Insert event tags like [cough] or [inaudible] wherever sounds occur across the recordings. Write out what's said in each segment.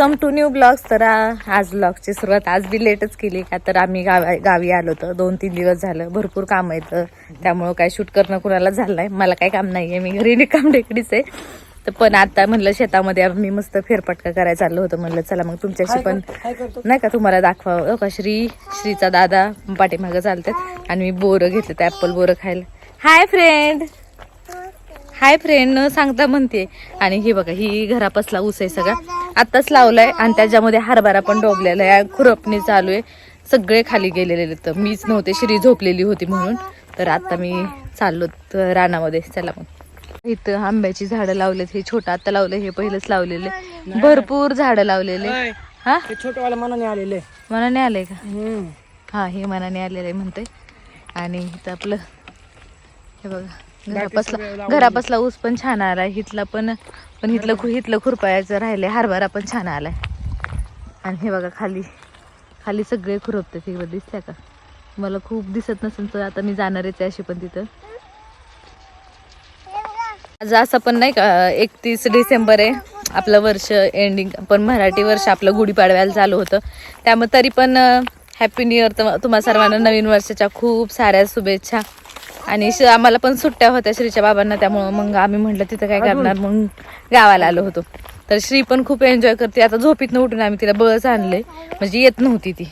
Come to new blogs तर आज ब्लॉगची सुरुवात आज बी लेटच केली का तर आम्ही गावा गावी आलो होतो. दोन तीन दिवस झालं. भरपूर काम येतं त्यामुळं काय शूट करणं कुणाला झालं नाही. मला काय काम नाही आहे मी घरी काम टेकडीच आहे. तर पण आता म्हणलं शेतामध्ये आम्ही मस्त फेरपटका करायला चाललो होतो. म्हणलं चला मग तुमच्याशी पण नाही का तुम्हाला दाखवा का? श्री श्रीचा दादा पाठीमागं चालतात. आणि मी बोरं घेतलं ते ॲपल बोरं खायला. हाय फ्रेंड हाय फ्रेंड सांगता म्हणते आणि ही बघा ही घरापासला ऊस आहे सगळा. आत्ताच लावलाय आणि त्याच्यामध्ये हरभरा पण डोबलेला आहे. खुरपणी चालू आहे. सगळे खाली गेलेले तर मीच नव्हते श्री झोपलेली होती म्हणून. तर आता मी चाललो रानामध्ये. चला मग. इथं आंब्याची झाडं लावलेत. हे छोटं आता लावलं हे पहिलंच लावलेले भरपूर झाडं लावलेले हा? छोटवाला मनाने आलेले मनाने आलंय का? हा हे मनाने आलेलं आहे म्हणते आणि इथं आपलं हे बघा. घरापासला घरापासला ऊस पण छान आलाय. हिथला पण पण हिथलं खु हिथलं खुरपायचं राहिले. हरभरा पण छान आलाय. आणि हे बघा खाली. खाली सगळे खुरपते. तिकडे दिसत्या का? मला खूप दिसत नसेल तर आता मी जाणारच आहे अशी पण तिथं. आज असं पण नाही का एकतीस डिसेंबर आहे. आपलं वर्ष एंडिंग पण मराठी वर्ष आपलं गुढीपाडव्याला चालू होतं. त्यामुळे तरी पण हॅपी न्यू इयर तुम्हा सर्वांना नवीन वर्षाच्या खूप साऱ्या शुभेच्छा. आणि श- आम्हाला पण सुट्ट्या होत्या श्रीच्या बाबांना त्यामुळं मग आम्ही म्हटलं तिथं काय करणार? मग गावाला आलो होतो. तर श्री पण खूप एन्जॉय करते. आता झोपीत उठून आम्ही तिला बळच आणले म्हणजे येत नव्हती ती.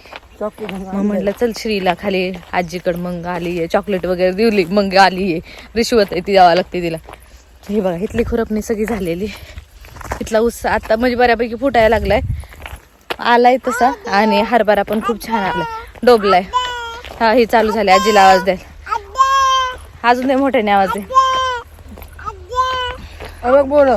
मग म्हटलं चल श्रीला खाली आजीकडं मग आली आहे चॉकलेट वगैरे दिली मग आली आहे रिश्वत आहे ती द्यावं लागते तिला. हे बघा इथली खुरपणी सगळी झालेली. इथला ऊस आता म्हणजे बऱ्यापैकी फुटायला लागलाय. आलाय तसा आणि हरभरा पण खूप छान आलाय. डोबलाय. हा हे चालू झाले आजीला आवाज द्याल अजून नाही मोठ्याने आवाज बोल.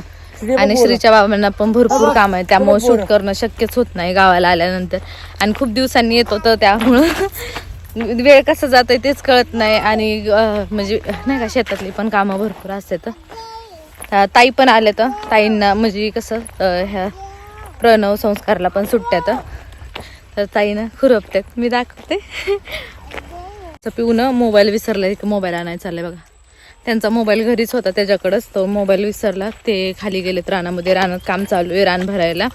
आणि श्रीच्या बाबांना पण भरपूर काम आहे. त्यामुळे शूट करणं शक्यच होत नाही गावाला आल्यानंतर. आणि खूप दिवसांनी येत होतं त्यामुळं. वेळ कसं जातोय तेच कळत नाही. आणि म्हणजे नाही का शेतातली पण कामं भरपूर असतात. ताई पण आल्या तर ताईंना म्हणजे कसं ह्या प्रणव संस्कारला पण सुट्ट्यात तर ताईनं खुरपतात. मी दाखवते. पिऊन मोबाईल विसरला मोबाईल आणायचा चाललाय बघा. त्यांचा मोबाईल घरीच होता त्याच्याकडंच तो मोबाईल विसरला. ते खाली गेलेत रानामध्ये रानात काम चालू आहे रान भरायला.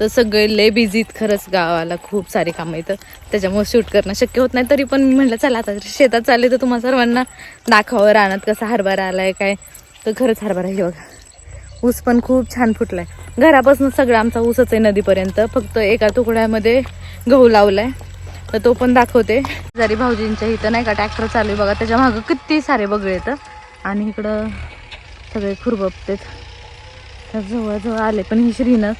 तर सगळे लय बिझीत खरंच गावाला खूप सारी कामं येतं त्याच्यामुळे शूट करणं शक्य होत नाही. तरी पण मी म्हटलं चला आता शेतात चालले तर तुम्हाला सर्वांना दाखवावं रानात कसा हरभरा आला आहे काय? तर खरंच हरभरा आहे बघा. ऊस पण खूप छान फुटला आहे घरापासून सगळं आमचा ऊसच आहे नदीपर्यंत. फक्त एका तुकड्यामध्ये गहू लावला आहे तर तो पण दाखवते. जरी भाऊजींच्या इथं नाही का ट्रॅक्टर चालू आहे बघा त्याच्या मागं किती सारे बगळे येतं आणि इकडं सगळे खुरबपतेत. तर जवळजवळ आले पण ही श्रीनं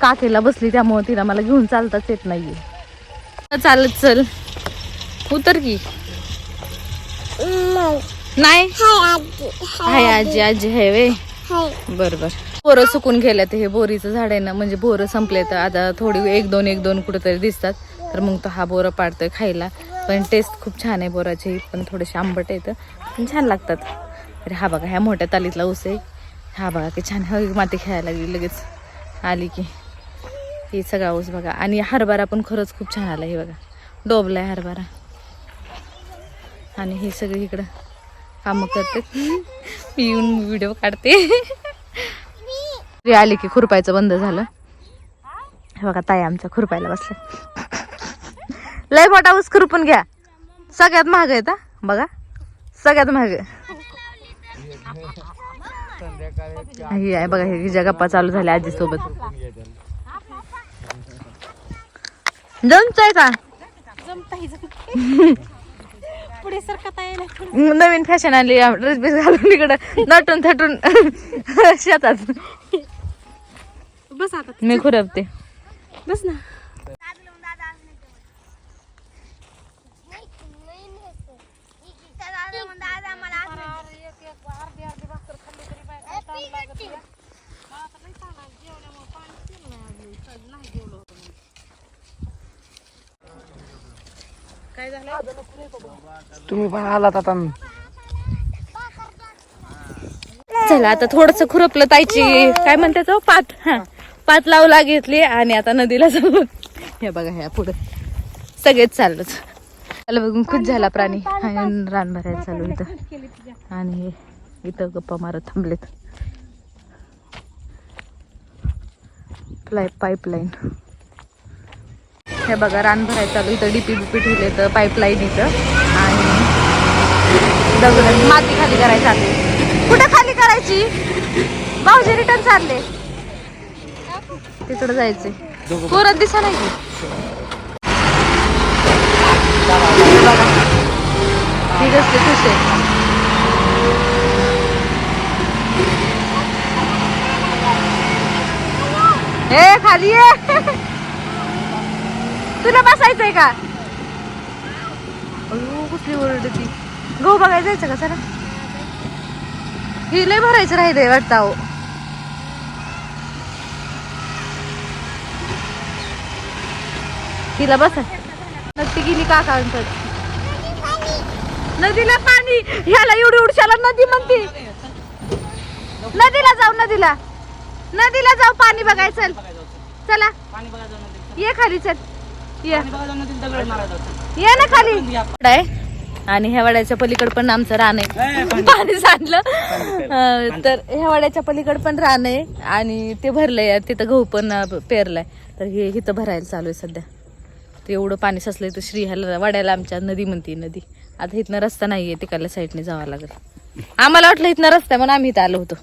काकेला बसली त्यामुळे तिला मला घेऊन चालताच येत नाहीये. चालत चल. उतर की. नाही. हाय आजी आजी आहे वे. बर बर. बोरं सुकून गेल्यात हे बोरीचं झाड आहे ना म्हणजे बोरं संपले तर आता थोडी एक दोन एक दोन कुठेतरी दिसतात. तर मग तो हा बोरं पाडतोय खायला. पण टेस्ट खूप छान आहे बोराची. पण थोडेसे आंबट येतं पण छान लागतात. अरे हा बघा ह्या मोठ्या तालीतला ऊस आहे. हा बघा की छान हवी माती खेळायला लागली लगेच. आली की. हे सगळा ऊस बघा. आणि हरभरा पण खरंच खूप छान आला हे बघा. डोबला आहे हरभरा. आणि हे सगळे इकडं कामं करते मी येऊन व्हिडिओ काढते. आली की खुरपायचं बंद झालं. हे बघा ताई आमच्या खुरपायला बसले लय मोठा ऊस खुरपून घ्या. सगळ्यात महाग आहे हा? बघा. सगळ्यात महाग आहे. ही आहे बघा हे ज्या गप्पा चालू झाल्या आजी सोबत जमतंय का पुढे नवीन फॅशन आली ड्रेस बीस घालून इकडं नटून थटून शेतात. बस आता. मी खुरपते. बस ना. तुम्ही पण आलात आता. चला आता थोडस खुरपलं ताईची. काय म्हणते तो? पात. हा. पात लावला घेतली आणि आता नदीला जाऊ. हे बघा ह्या पुढे. सगळेच चाललोच त्याला बघून खुश झाला प्राणी. आणि रान भरायला चालू इथं आणि हे इथं गप्पा मारत थांबलेत. पाईपलाईन हे बघा रान भरायचं चालू इथं डीपी बिपी ठेवले तर पाईपलाईन इथं. आणि दगड माती खाली करायची आली कुठं खाली करायची? भाऊजी रिटर्न चालले. तिकडं जायचे पोरत दिसा नाही. की असते खुश आहे ए खाली ये. [laughs] तुला बसायचंय का? अयो कुठली ओरडती गहू बघायला जायचं का सर ही लय भरायचं राहिले वाटतं अहो. तिला बस. नक्की गेली काका नदीला पाणी. ह्याला एवढी उडशाला नदी म्हणते. नदीला जाऊ नदीला. नदीला जाऊ पाणी बघाय चल चला. ये खाली चल. ये. ये ना खाली. आहे? आणि ह्या वाड्याच्या पलीकड पण आमचं रान आहे. पाणी. सांडलं. तर ह्या वाड्याच्या पलीकड पण रान आहे आणि ते भरलंय. तिथं गहू पण पेरलाय. तर हे इथं भरायला चालू आहे सध्या. ते एवढं पाणी साचलंय तर श्री ह्याला वाड्याला आमच्या नदी म्हणते नदी. आता इथनं रस्ता नाहीये तिकडल्या साईडने जावं लागेल. आम्हाला वाटलं इथनं रस्ता आहे म्हणून आम्ही इथं आलो होतो.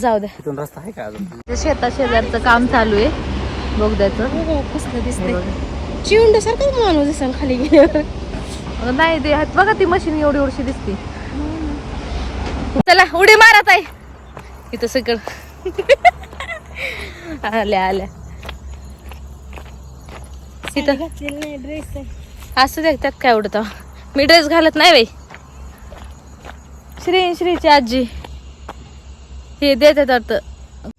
जाऊ द्या. रस्ता आहे का शेता शेजारचं काम चालू आहे. बोगद्याचं हो, कसलं हे दिसतंय बघा. चिवंड सारखं माणूस दिसन खाली गेल्यावर. नाही ते हात बघा ती मशीन एवढी एवढी दिसते. चला उडी मारत आहे इथं सगळं. आल्या आल्या. ड्रेस असं द्या त्यात काय उडत. मी ड्रेस घालत नाही बाई. श्री श्रीची आजी. हे देतात वाटतं.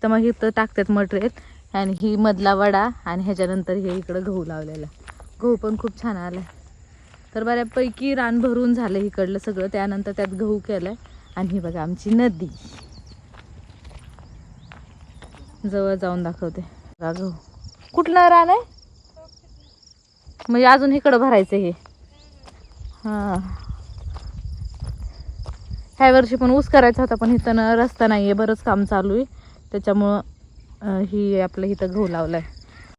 तर मग इथं टाकतात मटेरियल. आणि ही मधला वडा आणि ह्याच्यानंतर हे इकडं गहू लावलेला. गहू पण खूप छान आला तर बऱ्यापैकी रान भरून झालं इकडलं सगळं. त्यानंतर त्यात गहू केलं आणि ही बघा आमची नदी. जवळ जाऊन दाखवते. बघा गहू. कुठलं रान आहे? म्हणजे अजून इकडं भरायचं हे. हां. ह्या वर्षी पण ऊस करायचा होता पण इथं रस्ता नाही आहे बरंच काम चालू आहे त्याच्यामुळं ही आपलं इथं गहू लावलाय.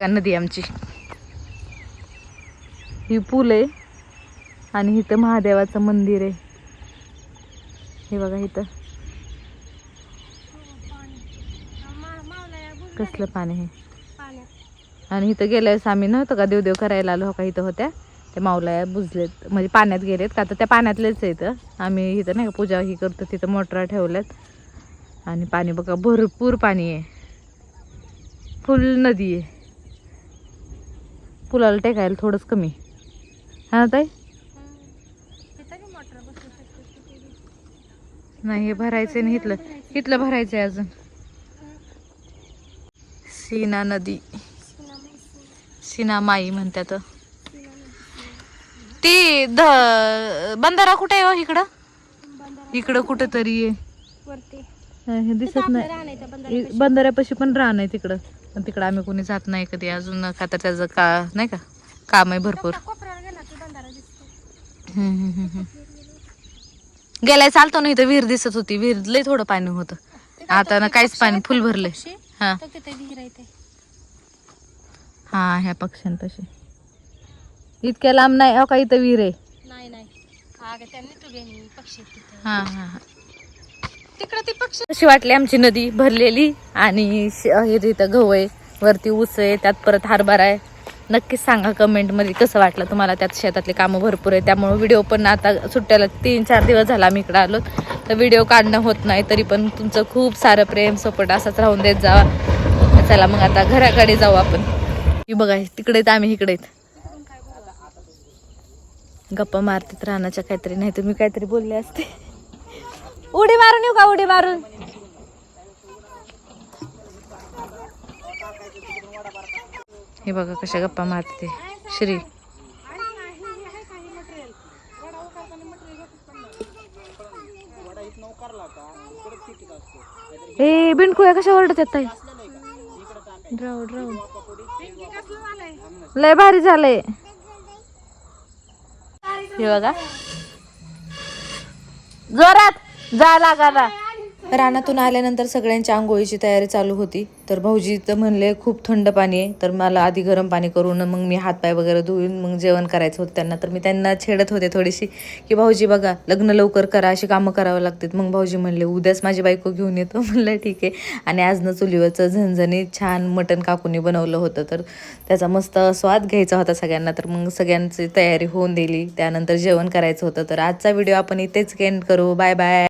का नदी आमची. ही पूल आहे आणि इथं महादेवाचं मंदिर आहे. हे बघा इथं. कसलं पाणी हे आणि इथं गेल्या वेळेस आम्ही नव्हतं का? देवदेव करायला आलो हो का इथं होत्या. त्या माऊला बुजलेत म्हणजे पाण्यात गेलेत का? तर त्या पाण्यातलेच आहे इथं. आम्ही इथं नाही का पूजा ही करतो तिथं मोटरा ठेवल्यात. आणि पाणी बघा भरपूर पाणी आहे. फुल नदी आहे. पुलाला टेकायला थोडंच कमी. हा ताई? नाही हे भरायचंय ना इथलं इथलं भरायचंय अजून. सीना नदी. सीनामाई म्हणतात ती ध बंधारा कुठे आहे हो इकडं? इकडं कुठं तरी आहे हे दिसत नाही. बंदर बंधाऱ्यापाशी. पण आहे तिकडं. पण तिकडं आम्ही कोणी जात नाही कधी. अजून का तर त्याचं का नाही का? काम आहे भरपूर. गेलाय चालतो ना इथं. विहीर दिसत होती. विहीर लय थोडं पाणी होतं. आता ना काहीच पाणी फुल भरले हा. हा ह्या पक्ष्यांपाशी इतक्या लांब नाही हो का इथं विहीर आहे? नाही नाही. हा हा हा. तिकडं ती पक्षी अशी वाटली आमची नदी भरलेली आणि श- हे तिथं गहू आहे वरती ऊस आहे त्यात परत हरभरा आहे. नक्कीच सांगा कमेंटमध्ये कसं वाटलं तुम्हाला त्यात शेतातले कामं भरपूर आहे त्यामुळे व्हिडिओ पण आता सुट्ट्याला तीन चार दिवस झाला आम्ही इकडं आलो. तर व्हिडिओ काढणं होत नाही तरी पण तुमचं खूप सारं प्रेम सपोर्ट असाच राहून देत जावा. चला मग आता घराकडे जाऊ आपण. ही बघा तिकडे आम्ही इकडे गप्पा मारतात राहण्याच्या काहीतरी नाही तुम्ही काहीतरी बोलले असते. उडी मारून येऊ का उडी मारून? हे बघा कशा गप्पा मारते श्री. ए बिनकुया कशा ओरडत येत ताई? लय भारी झालंय. हे बघा. जोरात. जा लागाला रानातून आल्यानंतर सगळ्यांची आंघोळीची तयारी चालू होती. तर भाऊजी तर म्हणले खूप थंड पाणी आहे. तर मला आधी गरम पाणी करून मग मी हातपाय वगैरे धुवून मग जेवण करायचं होतं त्यांना. तर मी त्यांना छेडत होते थोडीशी की भाऊजी बघा लग्न लवकर करा अशी कामं करावं लागतात. मग भाऊजी म्हणले उद्याच माझी बायको घेऊन येतो. [laughs] म्हणलं ठीक आहे. आणि आजनं चुलीवरचं झणझणी छान मटण काकूनी बनवलं होतं. तर त्याचा मस्त स्वाद घ्यायचा होता सगळ्यांना. तर मग सगळ्यांची तयारी होऊन दिली. त्यानंतर जेवण करायचं होतं. तर आजचा व्हिडिओ आपण इथेच एंड करू. Bye bye.